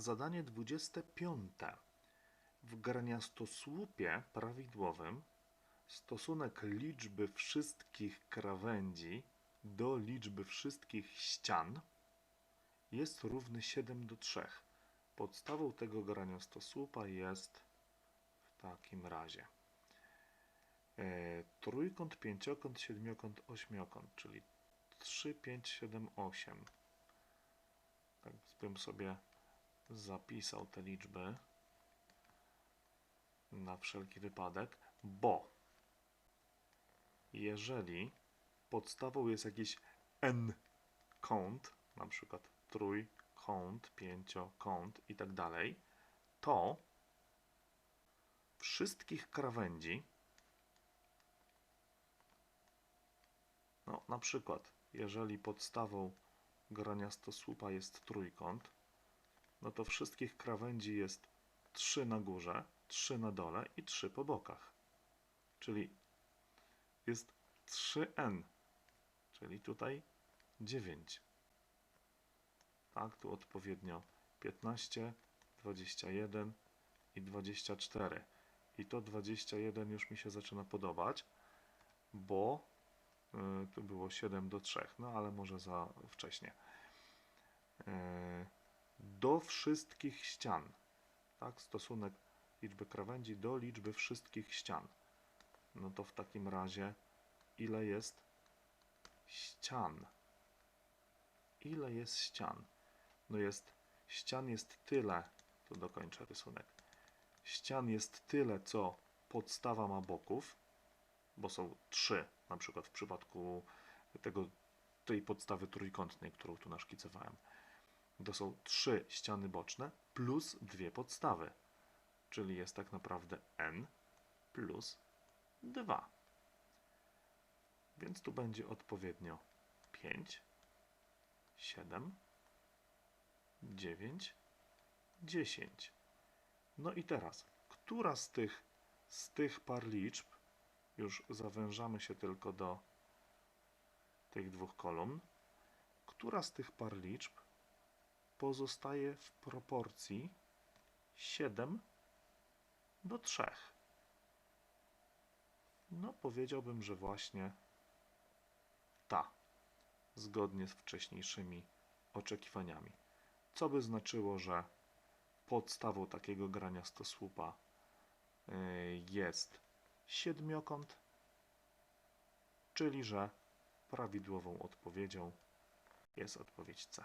zadanie 25. W graniastosłupie prawidłowym stosunek liczby wszystkich krawędzi do liczby wszystkich ścian jest równy 7 do 3. Podstawą tego graniastosłupa jest w takim razie e, trójkąt, pięciokąt, siedmiokąt, ośmiokąt, czyli 3, 5, 7, 8. Tak bym sobie zapisał te liczby na wszelki wypadek, bo jeżeli podstawą jest jakiś n kąt, na przykład trójkąt, pięciokąt i tak dalej, to wszystkich krawędzi, no na przykład, jeżeli podstawą graniastosłupa jest trójkąt, no to wszystkich krawędzi jest 3 na górze, 3 na dole i 3 po bokach. Czyli jest 3n, czyli tutaj 9. Tak, tu odpowiednio 15, 21 i 24. I to 21 już mi się zaczyna podobać, bo y, tu było 7 do 3, no ale może za wcześnie. Y, do wszystkich ścian. Tak, stosunek liczby krawędzi do liczby wszystkich ścian. No to w takim razie ile jest ścian? Ile jest ścian? No jest, ścian jest tyle, tu dokończę rysunek. Ścian jest tyle, co podstawa ma boków, bo są trzy, na przykład w przypadku tego, tej podstawy trójkątnej, którą tu naszkicowałem. To są trzy ściany boczne plus dwie podstawy, czyli jest tak naprawdę n plus 2. Więc tu będzie odpowiednio 5, 7, 9, 10. No i teraz, która z tych, z tych par liczb, już zawężamy się tylko do tych dwóch kolumn, która z tych par liczb pozostaje w proporcji 7 do 3? No, powiedziałbym, że właśnie ta, zgodnie z wcześniejszymi oczekiwaniami. Co by znaczyło, że podstawą takiego grania stosłupa y, jest siedmiokąt, czyli że prawidłową odpowiedzią jest odpowiedź C.